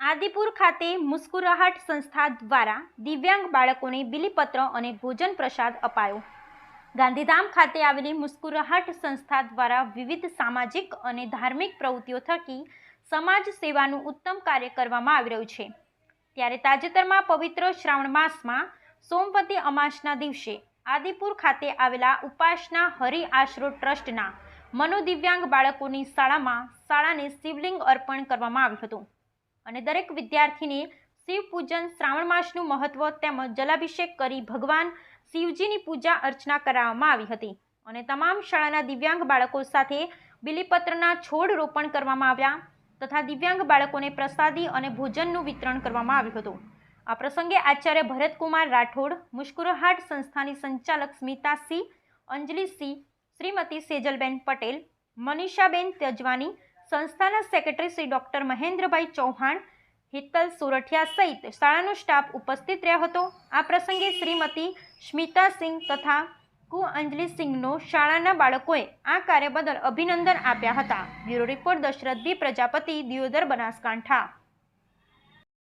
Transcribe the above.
આદિપુર ખાતે મુસ્કુરાહટ સંસ્થા દ્વારા દિવ્યાંગ બાળકોને બિલીપત્ર અને ભોજન પ્રસાદ અપાયો. ગાંધીધામ ખાતે આવેલી મુસ્કુરાહટ સંસ્થા દ્વારા વિવિધ સામાજિક અને ધાર્મિક પ્રવૃત્તિઓ થકી સમાજ સેવાનું ઉત્તમ કાર્ય કરવામાં આવી રહ્યું છે. ત્યારે તાજેતરમાં પવિત્ર શ્રાવણ માસમાં સોમવતી અમાસના દિવસે આદિપુર ખાતે આવેલા ઉપાસના હરિ આશરો ટ્રસ્ટના મનોદિવ્યાંગ બાળકોની શાળામાં શાળાને શિવલિંગ અર્પણ કરવામાં આવ્યું હતું. અને દરેક વિદ્યાર્થીને શિવ પૂજન શ્રાવણ માસનું મહત્વ તેમજ જલાભિષેક કરી ભગવાન શિવજીની પૂજા અર્ચના કરાવવામાં આવી હતી. અને તમામ શાળાના દિવ્યાંગ બાળકો સાથે બિલીપત્રના છોડ રોપણ કરવામાં આવ્યા તથા દિવ્યાંગ બાળકોને પ્રસાદી અને ભોજનનું વિતરણ કરવામાં આવ્યું હતું. આ પ્રસંગે આચાર્ય ભરતકુમાર રાઠોડ, મુશ્કુરહાટ સંસ્થાની સંચાલક સ્મિતા સિંહ, અંજલિ સિંહ, શ્રીમતી સેજલબેન પટેલ, મનીષાબેન તેજવાની સંસ્થાના સેક્રેટરી શ્રી ડૉક્ટર મહેન્દ્રભાઈ ચૌહાણ હિતલ સુરઠિયા સહિત શાળાનો સ્ટાફ ઉપસ્થિત રહ્યો હતો. આ પ્રસંગે શ્રીમતી સ્મિતા સિંહ તથા કુ અંજલિ શાળાના બાળકોએ આ કાર્ય બદલ અભિનંદન આપ્યા હતા. Bureau report Dashrath B Prajapati, Deodar Banaskantha.